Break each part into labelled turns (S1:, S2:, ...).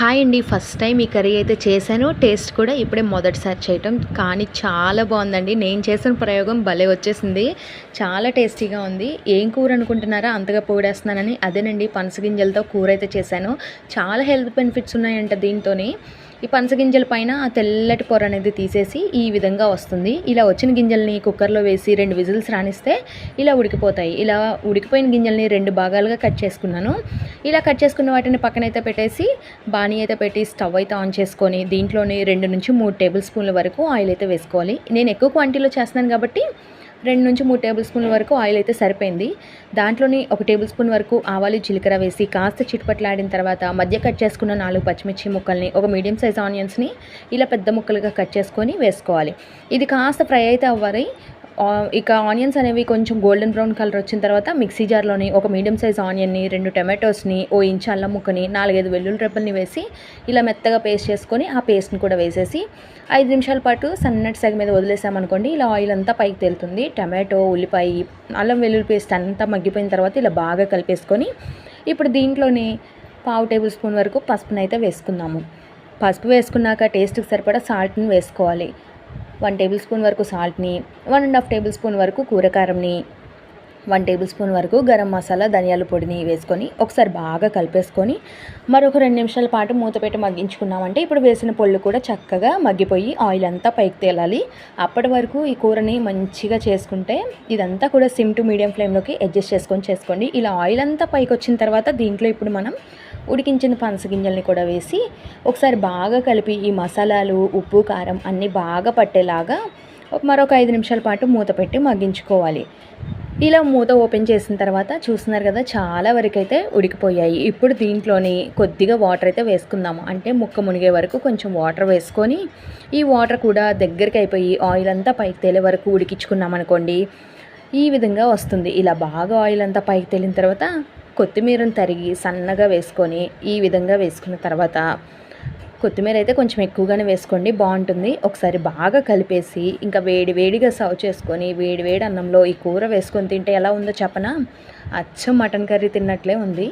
S1: Hi అండి. First time ఈ curry అయితే చేశాను. టేస్ట్ కూడా ఇప్పుడే మొదటిసారి చేయటం. కానీ చాలా బాగుందండి. నేను చేసిన ప్రయోగం భలే వచ్చేసింది. చాలా టేస్టీగా ఉంది. ఏం కూర అనుకుంటున్నారా? అంతగా పొగిడేస్తున్నానని అదేనండి. పనసగింజలతో కూర అయితే చేశాను. చాలా హెల్త్ బెనిఫిట్స్ ఉన్నాయంట దీంతో ఈ పనసగింజల పైన ఆ తెల్లటి పొర అనేది తీసేసి ఈ విధంగా వస్తుంది. ఇలా వచ్చిన గింజల్ని కుక్కర్లో వేసి రెండు విజిల్స్ రానిస్తే ఇలా ఉడికిపోతాయి. ఇలా ఉడికిపోయిన గింజల్ని రెండు భాగాలుగా కట్ చేసుకున్నాను. ఇలా కట్ చేసుకున్న వాటిని పక్కనైతే పెట్టేసి బాణీ అయితే పెట్టి స్టవ్ అయితే ఆన్ చేసుకొని దీంట్లోని రెండు నుంచి మూడు టేబుల్ స్పూన్ల వరకు ఆయిల్ అయితే వేసుకోవాలి. నేను ఎక్కువ క్వాంటిటీలో చేస్తున్నాను కాబట్టి రెండు నుంచి మూడు టేబుల్ స్పూన్ల వరకు ఆయిల్ అయితే సరిపోయింది. దాంట్లోని ఒక టేబుల్ స్పూన్ వరకు ఆవాలు జీలకర్ర వేసి కాస్త చిట్పట్లాడిన తర్వాత మధ్య కట్ చేసుకున్న నాలుగు పచ్చిమిర్చి ముక్కల్ని ఒక మీడియం సైజ్ ఆనియన్స్ని ఇలా పెద్ద ముక్కలుగా కట్ చేసుకొని వేసుకోవాలి. ఇది కాస్త ఫ్రై అయితే అవ్వాలి. ఇక ఆనియన్స్ అనేవి కొంచెం గోల్డెన్ బ్రౌన్ కలర్ వచ్చిన తర్వాత మిక్సీ జార్లోని ఒక మీడియం సైజ్ ఆనియన్ని రెండు టమాటోస్ని ఓ ఇంచ్ అల్లం ముక్కని నాలుగైదు వెల్లుల్లి రెబ్బల్ని వేసి ఇలా మెత్తగా పేస్ట్ చేసుకొని ఆ పేస్ట్ని కూడా వేసేసి ఐదు నిమిషాల పాటు సన్నటి సగ మీద వదిలేసామనుకోండి ఇలా ఆయిల్ అంతా పైకి తేలుతుంది. టమాటో ఉల్లిపాయ అల్లం వెల్లుల్లి పేస్ట్ అంతా మగ్గిపోయిన తర్వాత ఇలా బాగా కలిపేసుకొని ఇప్పుడు దీంట్లోని పావు టేబుల్ స్పూన్ వరకు పసుపునైతే వేసుకుందాము. పసుపు వేసుకున్నాక టేస్ట్కి సరిపడా సాల్ట్ని వేసుకోవాలి. వన్ టేబుల్ స్పూన్ వరకు సాల్ట్ని one and half table spoon వరకు కూరకారంని వన్ టేబుల్ స్పూన్ వరకు గరం మసాలా ధనియాల పొడిని వేసుకొని ఒకసారి బాగా కలిపేసుకొని మరొక రెండు నిమిషాల పాటు మూత పెట్టి మగ్గించుకున్నామంటే ఇప్పుడు వేసిన పొళ్ళు కూడా చక్కగా మగ్గిపోయి ఆయిల్ అంతా పైకి తేలాలి. అప్పటి వరకు ఈ కూరని మంచిగా చేసుకుంటే ఇదంతా కూడా సిమ్ టు మీడియం ఫ్లేమ్లోకి అడ్జస్ట్ చేసుకొని చేసుకోండి. ఇలా ఆయిల్ అంతా పైకి వచ్చిన తర్వాత దీంట్లో ఇప్పుడు మనం ఉడికించిన పనసగింజల్ని కూడా వేసి ఒకసారి బాగా కలిపి ఈ మసాలాలు ఉప్పు కారం అన్నీ బాగా పట్టేలాగా మరొక ఐదు నిమిషాల పాటు మూత పెట్టి మగ్గించుకోవాలి. ఇలా మూత ఓపెన్ చేసిన తర్వాత చూస్తున్నారు కదా చాలా వరకు అయితే ఉడికిపోయాయి. ఇప్పుడు దీంట్లోని కొద్దిగా వాటర్ అయితే వేసుకుందాము. అంటే ముక్క మునిగే వరకు కొంచెం వాటర్ వేసుకొని ఈ వాటర్ కూడా దగ్గరికి అయిపోయి ఆయిల్ అంతా పైకి తేలే వరకు ఉడికించుకున్నాం అనుకోండి ఈ విధంగా వస్తుంది. ఇలా బాగా ఆయిల్ అంతా పైకి తేలిన తర్వాత కొత్తిమీరను తరిగి సన్నగా వేసుకొని ఈ విధంగా వేసుకున్న తర్వాత కొత్తిమీర అయితే కొంచెం ఎక్కువగానే వేసుకోండి బాగుంటుంది. ఒకసారి బాగా కలిపేసి ఇంకా వేడి వేడిగా సర్వ్ చేసుకొని వేడి వేడి అన్నంలో ఈ కూర వేసుకొని తింటే ఎలా ఉందో చెప్పనా? అచ్చం మటన్ కర్రీ తిన్నట్లే ఉంది.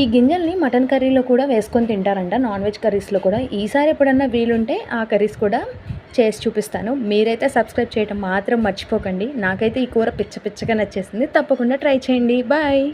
S1: ఈ గింజల్ని మటన్ కర్రీలో కూడా వేసుకొని తింటారంట. నాన్ వెజ్ కర్రీస్లో కూడా. ఈసారి ఎప్పుడన్నా వీలుంటే ఆ కర్రీస్ కూడా చేసి చూపిస్తాను. మీరైతే సబ్స్క్రైబ్ చేయడం మాత్రం మర్చిపోకండి. నాకైతే ఈ కూర పిచ్చ పిచ్చగా నచ్చేసింది. తప్పకుండా ట్రై చేయండి. బాయ్.